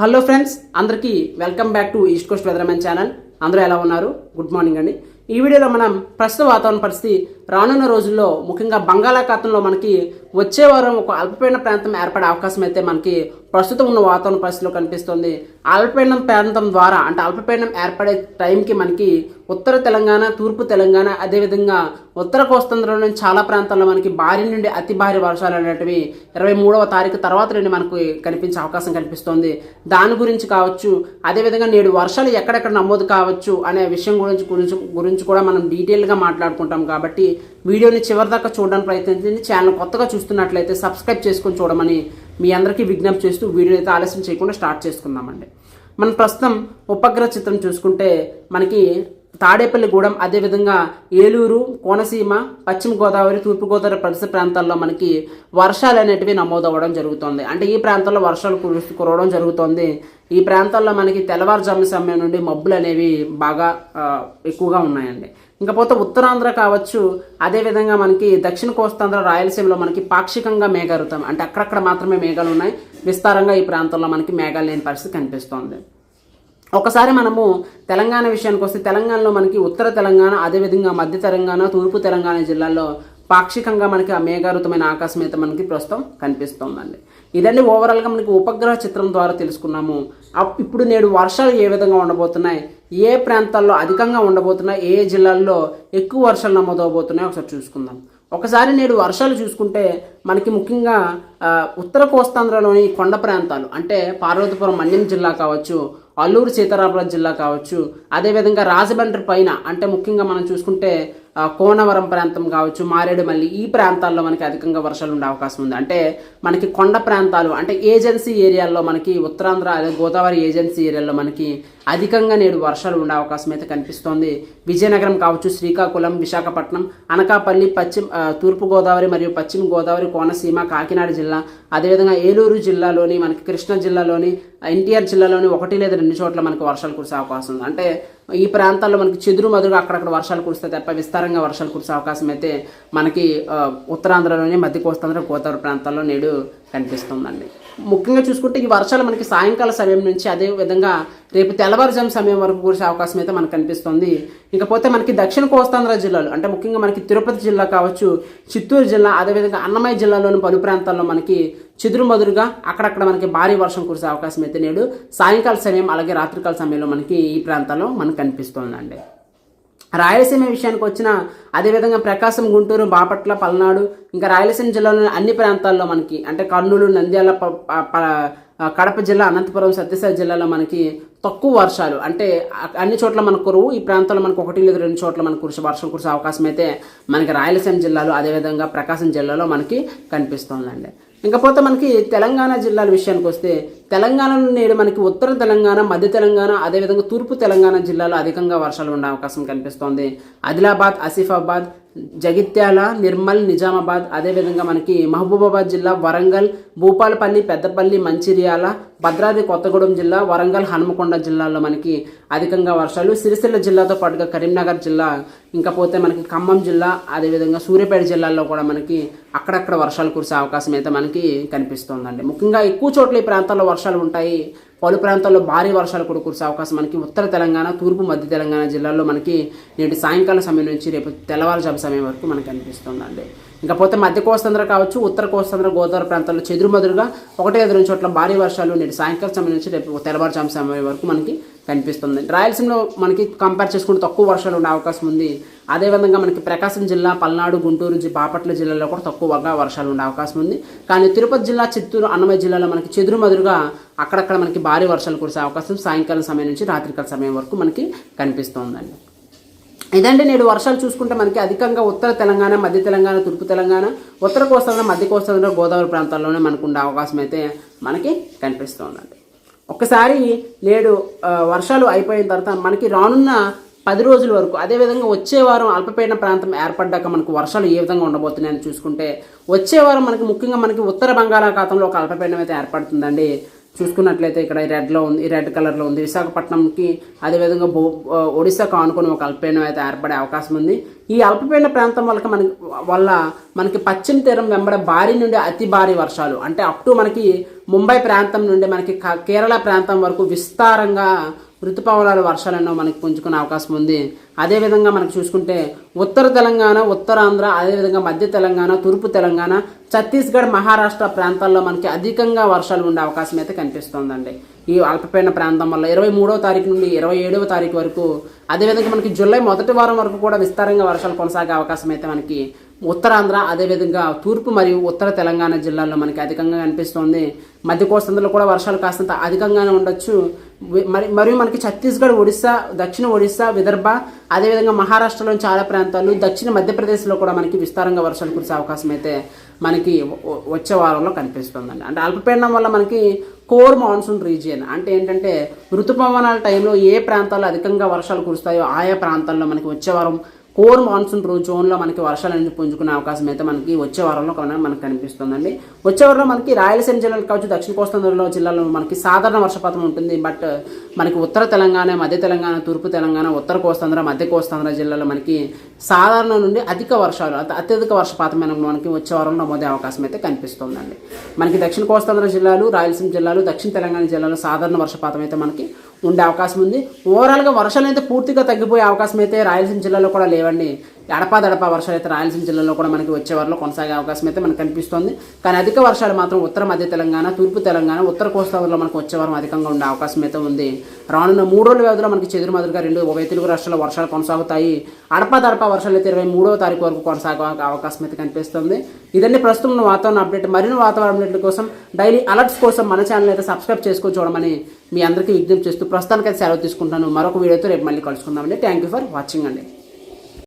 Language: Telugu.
హలో ఫ్రెండ్స్ అందరికీ welcome back to east coast weathermen channel. అందరూ ఎలా ఉన్నారు? గుడ్ మార్నింగ్ అండి. ఈ వీడియోలో మనం ప్రస్తుత వాతావరణ పరిస్థితి రానున్న రోజుల్లో ముఖ్యంగా బంగాళాఖాతంలో మనకి వచ్చే వారం ఒక అల్పపీడన ప్రాంతం ఏర్పడే అవకాశం అయితే మనకి ప్రస్తుతం ఉన్న వాతావరణ పరిస్థితిలో కనిపిస్తుంది. అల్పపీడనం ప్రాంతం ద్వారా అంటే అల్పపీడనం ఏర్పడే టైంకి మనకి ఉత్తర తెలంగాణ తూర్పు తెలంగాణ అదేవిధంగా ఉత్తర కోస్తాంధ్రలోని చాలా ప్రాంతాల్లో మనకి భారీ నుండి అతి భారీ వర్షాలు అనేటివి ఇరవై మూడవ తారీఖు తర్వాత నుండి మనకు కనిపించే అవకాశం కనిపిస్తుంది. దాని గురించి కావచ్చు అదేవిధంగా నేడు వర్షాలు ఎక్కడెక్కడ నమోదు కావచ్చు అనే విషయం గురించి గురించి గురించి కూడా మనం డీటెయిల్గా మాట్లాడుకుంటాం కాబట్టి వీడియోని చివరిదాకా చూడడానికి ప్రయత్నించండి ఛానల్ కొత్తగా చూస్తున్నట్లయితే సబ్స్క్రైబ్ చేసుకొని చూడమని మీ అందరికీ విజ్ఞప్తి చేస్తూ వీడియో అయితే ఆలస్యం చేయకుండా స్టార్ట్ చేసుకుందామండి. మనం ప్రస్తుతం ఉపగ్రహ చిత్రం చూసుకుంటే మనకి తాడేపల్లిగూడెం అదేవిధంగా ఏలూరు కోనసీమ పశ్చిమ గోదావరి తూర్పుగోదావరి పరిసర ప్రాంతాల్లో మనకి వర్షాలు అనేటివి నమోదవ్వడం జరుగుతుంది. అంటే ఈ ప్రాంతాల్లో వర్షాలు కురుస్తూ కురవడం జరుగుతుంది. ఈ ప్రాంతాల్లో మనకి తెల్లవారుజాము సమయం నుండి మబ్బులు అనేవి బాగా ఎక్కువగా ఉన్నాయండి. ఇంకపోతే ఉత్తరాంధ్ర కావచ్చు అదేవిధంగా మనకి దక్షిణ కోస్తాంధ్ర రాయలసీమలో మనకి పాక్షికంగా మేఘారుతం అంటే అక్కడక్కడ మాత్రమే మేఘాలు ఉన్నాయి విస్తారంగా ఈ ప్రాంతంలో మనకి మేఘాలు లేని పరిస్థితి కనిపిస్తోంది. ఒకసారి మనము తెలంగాణ విషయానికి వస్తే తెలంగాణలో మనకి ఉత్తర తెలంగాణ అదేవిధంగా మధ్య తెలంగాణ తూర్పు తెలంగాణ జిల్లాల్లో పాక్షికంగా మనకి ఆ మేఘారుతమైన ఆకాశం అయితే మనకి ప్రస్తుతం కనిపిస్తోందండి. ఇదండి ఓవరాల్గా మనకి ఉపగ్రహ చిత్రం ద్వారా తెలుసుకున్నాము. అప్- ఇప్పుడు నేడు వర్షాలు ఏ విధంగా ఉండబోతున్నాయి ఏ ప్రాంతాల్లో అధికంగా ఉండబోతున్నాయి ఏ జిల్లాల్లో ఎక్కువ వర్షాలు నమోదవబోతున్నాయి ఒకసారి చూసుకుందాం. ఒకసారి నేడు వర్షాలు చూసుకుంటే మనకి ముఖ్యంగా ఉత్తర కోస్తాంధ్రలోని కొండ ప్రాంతాలు అంటే పార్వతీపురం మన్యం జిల్లా కావచ్చు అల్లూరు సీతారామరాజు జిల్లా కావచ్చు అదేవిధంగా రాజమండ్రి పైన అంటే ముఖ్యంగా మనం చూసుకుంటే కోనవరం ప్రాంతం కావచ్చు మారేడుమల్లి ఈ ప్రాంతాల్లో మనకి అధికంగా వర్షాలు ఉండే అవకాశం ఉంది. అంటే మనకి కొండ ప్రాంతాలు అంటే ఏజెన్సీ ఏరియాల్లో మనకి ఉత్తరాంధ్ర అదే గోదావరి ఏజెన్సీ ఏరియాలో మనకి అధికంగా నేడు వర్షాలు ఉండే అవకాశం అయితే కనిపిస్తోంది. విజయనగరం కావచ్చు శ్రీకాకుళం విశాఖపట్నం అనకాపల్లి పశ్చిమ తూర్పు గోదావరి మరియు పశ్చిమ గోదావరి కోనసీమ కాకినాడ జిల్లా అదేవిధంగా ఏలూరు జిల్లాలోని మనకి కృష్ణా జిల్లాలోని ఎన్టీఆర్ జిల్లాలోని ఒకటి లేదా రెండు చోట్ల మనకి వర్షాలు కురిసే అవకాశం ఉంది. అంటే ఈ ప్రాంతాల్లో మనకి చెదురు మదురుగా అక్కడక్కడ వర్షాలు కురిస్తే తప్ప విస్తారంగా వర్షాలు కురిసే అవకాశం అయితే మనకి ఉత్తరాంధ్రలోని మధ్య కోస్తాంధ్ర గోదావరి ప్రాంతాల్లో నేడు కనిపిస్తుందండి. ముఖ్యంగా చూసుకుంటే ఈ వర్షాలు మనకి సాయంకాల సమయం నుంచి అదే విధంగా రేపు తెల్లవారుజాము సమయం వరకు కురిసే అవకాశం అయితే మనకు కనిపిస్తుంది. ఇకపోతే మనకి దక్షిణ కోస్తాంధ్ర జిల్లాలు అంటే ముఖ్యంగా మనకి తిరుపతి జిల్లా కావచ్చు చిత్తూరు జిల్లా అదేవిధంగా అన్నమయ్య జిల్లాలోని పలు ప్రాంతాల్లో మనకి చెదురు మదురుగా అక్కడక్కడ మనకి భారీ వర్షం కురిసే అవకాశం అయితే నేడు. సాయంకాల సమయం అలాగే రాత్రికాల సమయంలో మనకి ఈ ప్రాంతాల్లో మనకు కనిపిస్తుందండి. రాయలసీమ విషయానికి వచ్చిన అదేవిధంగా ప్రకాశం గుంటూరు బాపట్ల పల్నాడు ఇంకా రాయలసీమ జిల్లాలోని అన్ని ప్రాంతాల్లో మనకి అంటే కర్నూలు నంద్యాల కడప జిల్లా అనంతపురం సత్యసాయి జిల్లాలో మనకి తక్కువ వర్షాలు. అంటే అన్ని చోట్ల మనకు కురువు ఈ ప్రాంతంలో మనకు ఒకటి లేదు రెండు చోట్ల మనకు కురిసే వర్షం కురిసే అవకాశం అయితే మనకి రాయలసీమ జిల్లాలో అదేవిధంగా ప్రకాశం జిల్లాలో మనకి కనిపిస్తుందండి. ఇంకపోతే మనకి తెలంగాణ జిల్లాల విషయానికి వస్తే తెలంగాణ నేడు మనకి ఉత్తర తెలంగాణ మధ్య తెలంగాణ అదేవిధంగా తూర్పు తెలంగాణ జిల్లాలో అధికంగా వర్షాలు ఉండే అవకాశం కనిపిస్తోంది. ఆదిలాబాద్ ఆసిఫాబాద్ జగిత్యాల నిర్మల్ నిజామాబాద్ అదేవిధంగా మనకి మహబూబాబాద్ జిల్లా వరంగల్ భూపాలపల్లి పెద్దపల్లి మంచిర్యాల భద్రాద్రి కొత్తగూడెం జిల్లా వరంగల్ హనుమకొండ జిల్లాలో మనకి అధికంగా వర్షాలు. సిరిసిల్ల జిల్లాతో పాటుగా కరీంనగర్ జిల్లా ఇంకా పోతే మనకి ఖమ్మం జిల్లా అదేవిధంగా సూర్యాపేట జిల్లాల్లో కూడా మనకి అక్కడక్కడ వర్షాలు కురిసే అవకాశం అయితే మనకి కనిపిస్తోందండి. ముఖ్యంగా ఎక్కువ చోట్ల ఈ ప్రాంతాల్లో వర్షాలు ఉంటాయి పలు ప్రాంతాల్లో భారీ వర్షాలు కూడా కురిసే అవకాశం మనకి. ఉత్తర తెలంగాణ తూర్పు మధ్య తెలంగాణ జిల్లాల్లో మనకి నేటి సాయంకాలం సమయం నుంచి రేపు తెల్లవారుజాము సమయం వరకు మనకు అనిపిస్తుందండి. ఇంకా పోతే మధ్య కోస్తాంధ్ర కావచ్చు ఉత్తర కోస్తాంధ్ర గోదావరి ప్రాంతాల్లో చెదురుమదురుగా ఒకటే ఎదురు చోట్ల భారీ వర్షాలు నేటి సాయంకాలం సమయం నుంచి రేపు తెల్లవారుజాము సమయం వరకు మనకి కనిపిస్తుంది. రాయలసీమలో మనకి కంపేర్ చేసుకుంటే తక్కువ వర్షాలు ఉండే అవకాశం ఉంది. అదేవిధంగా మనకి ప్రకాశం జిల్లా పల్నాడు గుంటూరు నుంచి బాపట్ల జిల్లాలో కూడా తక్కువగా వర్షాలు ఉండే అవకాశం ఉంది. కానీ తిరుపతి జిల్లా చిత్తూరు అన్నమయ్య జిల్లాలో మనకి చెదురుమదురుగా అక్కడక్కడ మనకి భారీ వర్షాలు కురిసే అవకాశం సాయంకాలం సమయం నుంచి రాత్రికాల సమయం వరకు మనకి కనిపిస్తోందండి. ఇదండి నేడు వర్షాలు చూసుకుంటే మనకి అధికంగా ఉత్తర తెలంగాణ మధ్య తెలంగాణ తూర్పు తెలంగాణ ఉత్తర కోస్తాంధ్ర మధ్య కోస్తాంధ్ర గోదావరి ప్రాంతాల్లోనే మనకు ఉండే అవకాశం అయితే మనకి కనిపిస్తోందండి. ఒక్కసారి నేడు వర్షాలు అయిపోయిన తర్వాత మనకి రానున్న పది రోజుల వరకు అదేవిధంగా వచ్చే వారం అల్పపీడన ప్రాంతం ఏర్పడ్డాక మనకు వర్షాలు ఏ విధంగా ఉండబోతున్నాయని చూసుకుంటే వచ్చే వారం మనకి ముఖ్యంగా మనకి ఉత్తర బంగాళాఖాతంలో ఒక అల్పపీడనం అయితే ఏర్పడుతుందండి. చూసుకున్నట్లయితే ఇక్కడ రెడ్లో ఉంది రెడ్ కలర్లో ఉంది. విశాఖపట్నంకి అదేవిధంగా భూ ఒడిశాకు ఆనుకుని ఒక అల్పపీడనం అయితే ఏర్పడే అవకాశం ఉంది. ఈ అల్పపీడన ప్రాంతం వల్ల మనకి వల్ల మనకి పశ్చిమ తీరం వెంబడ భారీ నుండి అతి భారీ వర్షాలు. అంటే అప్ టు మనకి ముంబై ప్రాంతం నుండి మనకి కేరళ ప్రాంతం వరకు విస్తారంగా ఋతుపవనాలు వర్షాలను మనకి పుంజుకునే అవకాశం ఉంది. అదేవిధంగా మనకు చూసుకుంటే ఉత్తర తెలంగాణ ఉత్తరాంధ్ర అదేవిధంగా మధ్య తెలంగాణ తూర్పు తెలంగాణ ఛత్తీస్గఢ్ మహారాష్ట్ర ప్రాంతాల్లో మనకి అధికంగా వర్షాలు ఉండే అవకాశం అయితే కనిపిస్తోందండి. ఈ అల్పపీడన ప్రాంతం వల్ల ఇరవై మూడవ తారీఖు నుండి ఇరవై ఏడవ తారీఖు వరకు అదేవిధంగా మనకి జూలై మొదటి వారం వరకు కూడా విస్తారంగా వర్షాలు కొనసాగే అవకాశం అయితే మనకి ఉత్తరాంధ్ర అదేవిధంగా తూర్పు మరియు ఉత్తర తెలంగాణ జిల్లాల్లో మనకి అధికంగా కనిపిస్తోంది. మధ్య కోస్తాంధ్రలో కూడా వర్షాలు కాస్తంత అధికంగానే ఉండొచ్చు. మరి మరియు మనకి ఛత్తీస్గఢ్ ఒడిశా దక్షిణ ఒడిశా విదర్భ అదేవిధంగా మహారాష్ట్రలోని చాలా ప్రాంతాలు దక్షిణ మధ్యప్రదేశ్లో కూడా మనకి విస్తారంగా వర్షాలు కురిసే అవకాశం అయితే మనకి వచ్చే వారంలో కనిపిస్తుందండి. అంటే అల్పపీడనం వల్ల మనకి కోర్ మాన్సూన్ రీజియన్ అంటే ఏంటంటే ఋతుపవనాల టైంలో ఏ ప్రాంతాల్లో అధికంగా వర్షాలు కురుస్తాయో ఆయా ప్రాంతాల్లో మనకి వచ్చే వారం కోర్ మాన్సూన్ రోజు జోన్లో మనకి వర్షాలు అనేది పుంజుకునే అవకాశం అయితే మనకి వచ్చే వారంలో మనకు కనిపిస్తుందండి. వచ్చే వారంలో మనకి రాయలసీమ జిల్లాలు కావచ్చు దక్షిణ కోస్తాంధ్రలో జిల్లాలో మనకి సాధారణ వర్షపాతం ఉంటుంది. బట్ మనకి ఉత్తర తెలంగాణ మధ్య తెలంగాణ తూర్పు తెలంగాణ ఉత్తర కోస్తాంధ్ర మధ్య కోస్తాంధ్ర జిల్లాలో మనకి సాధారణ నుండి అధిక వర్షాలు అత- అత్యధిక వర్షపాతం మనకి వచ్చే వారంలో నమోదే అవకాశం అయితే కనిపిస్తుందండి. మనకి దక్షిణ కోస్తాంధ్ర జిల్లాలు రాయలసీమ జిల్లాలు దక్షిణ తెలంగాణ జిల్లాలో సాధారణ వర్షపాతం అయితే మనకి ఉండే అవకాశం ఉంది. ఓవరాల్గా వర్షాలు అయితే పూర్తిగా తగ్గిపోయే అవకాశం అయితే రాయలసీమ జిల్లాలో కూడా లేవండి. ఎడపాదడపా వర్షాలు అయితే రాయలసీమ జిల్లాలో కూడా మనకి వచ్చే వారిలో కొనసాగే అవకాశం అయితే మనకు కనిపిస్తోంది. కానీ అధిక వర్షాలు మాత్రం ఉత్తర మధ్య తెలంగాణ తూర్పు తెలంగాణ ఉత్తర కోస్తాంధ్రలో మనకు వచ్చే వారం అధికంగా ఉండే అవకాశం అయితే ఉంది. రానున్న మూడు రోజుల వ్యవధిలో మనకి చెదురు మదురుగా రెండు ఉభయ తెలుగు రాష్ట్రాల్లో వర్షాలు కొనసాగుతాయి. అడపాదడపా వర్షాలు అయితే ఇరవై మూడవ తారీఖు వరకు కొనసాగే అవకాశం అయితే కనిపిస్తుంది. ఇదండి ప్రస్తుతం ఉన్న వాతావరణ అప్డేట్. మరిన్ని వాతావరణ అప్డేట్ల కోసం డైలీ అలర్ట్స్ కోసం మన ఛానల్ అయితే సబ్స్క్రైబ్ చేసుకొని చూడమని మీ అందరికీ విజ్ఞప్తి చేస్తూ ప్రస్తుతానికి అయితే సెలవు తీసుకుంటాను మరొక వీడియోతో రేపు మళ్ళీ కలుసుకుందామండి. థ్యాంక్ యూ ఫర్ వాచింగ్ అండి.